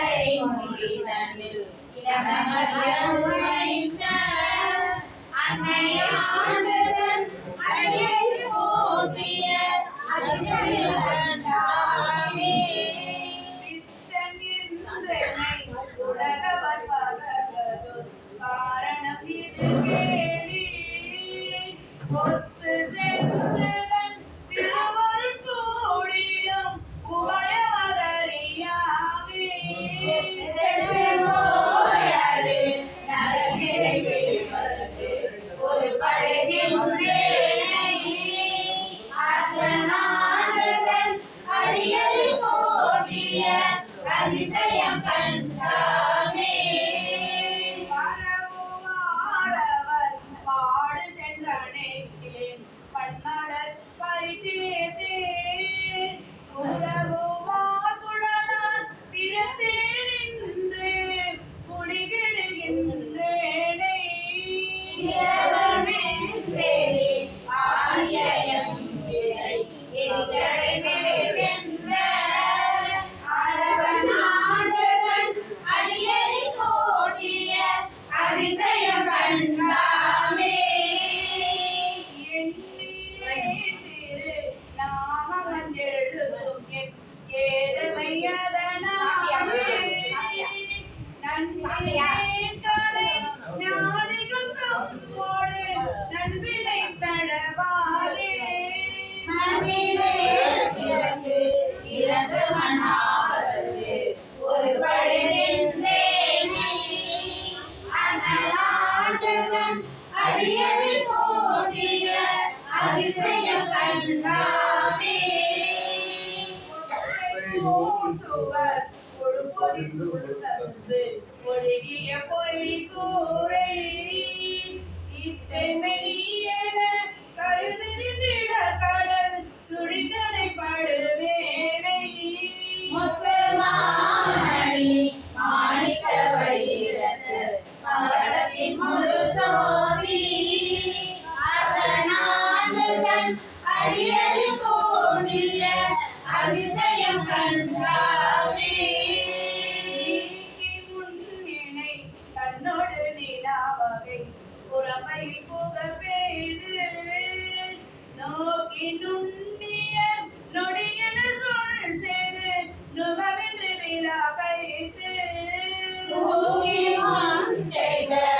கட்டளை முடிதனில் இடமறிய ஒழுகிய பொய் கூரை இத்தெமையன கருதிருந்திட கடல் சுழிதனை படுவேனை முத்தமாணி மாணிக்க வைரத்து பவளத்தின் முழு சோதி அர்த்தநாண்டுதன் அடியலில் போனிய அதிசயம் கண்டாவே. we want to day there.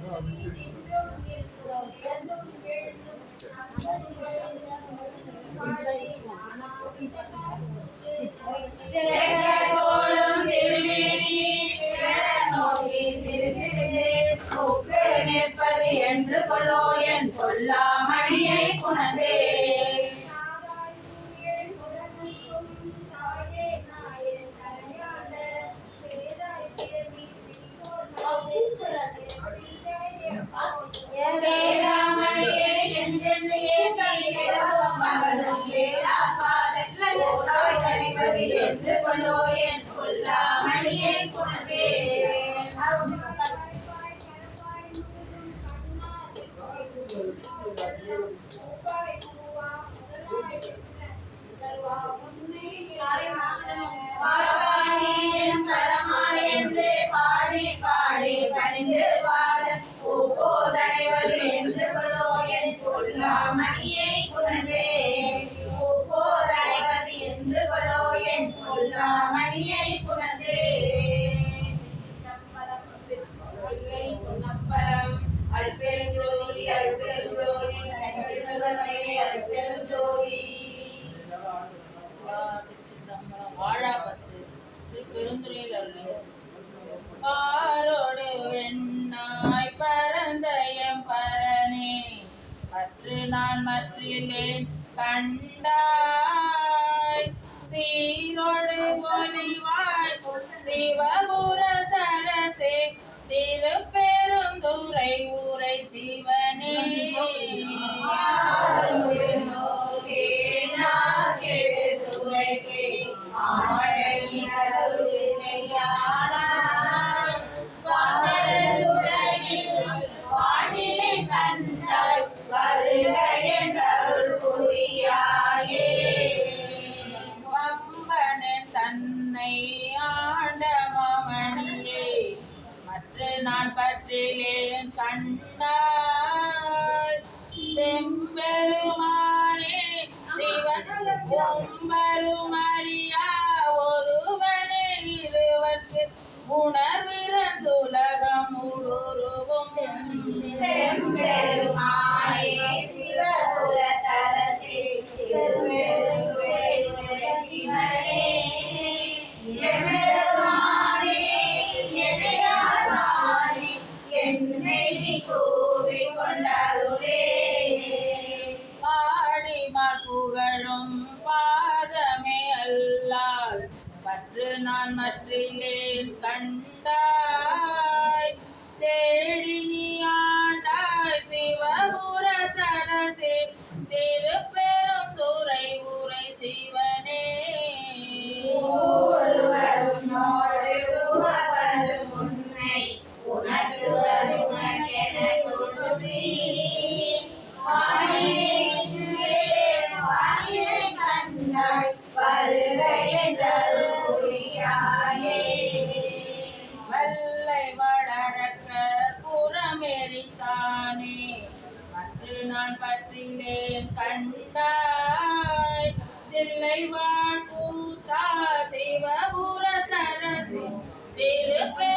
கொள்ளோ என் கொல்லா மணியை புனந்தே கற்றினேன் கண்டாய் தில்லை வாழ் பூத்தா சிவபுரத்தரசி திருப்பே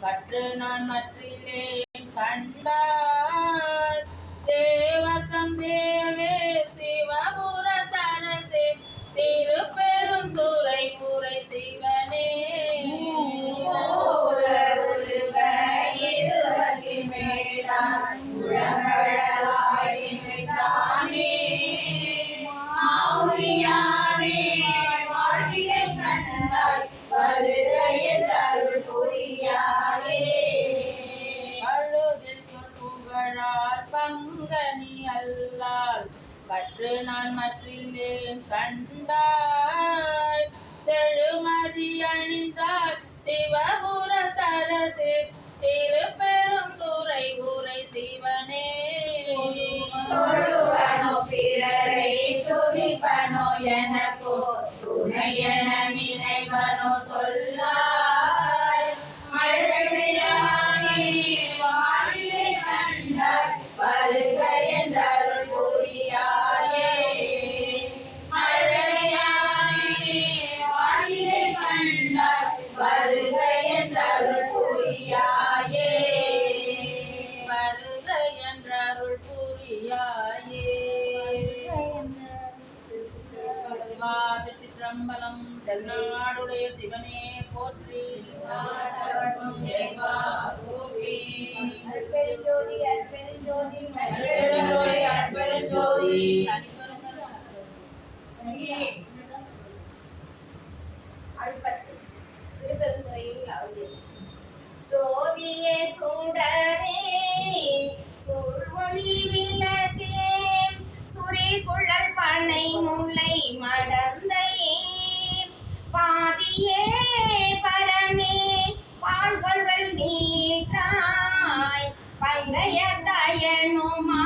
கற்று நான் மற்றிலே மாற்றி அணிந்தார். சிவபுரத்தரசு திருப்பெரும் துறை உரை சிவ ஜோதியே சுடரே சுருளி விளக்கே சுரி பனை முல்லை மடந்தையே பாதியே நீற்றாய் பங்கைய தயனுமாடலியா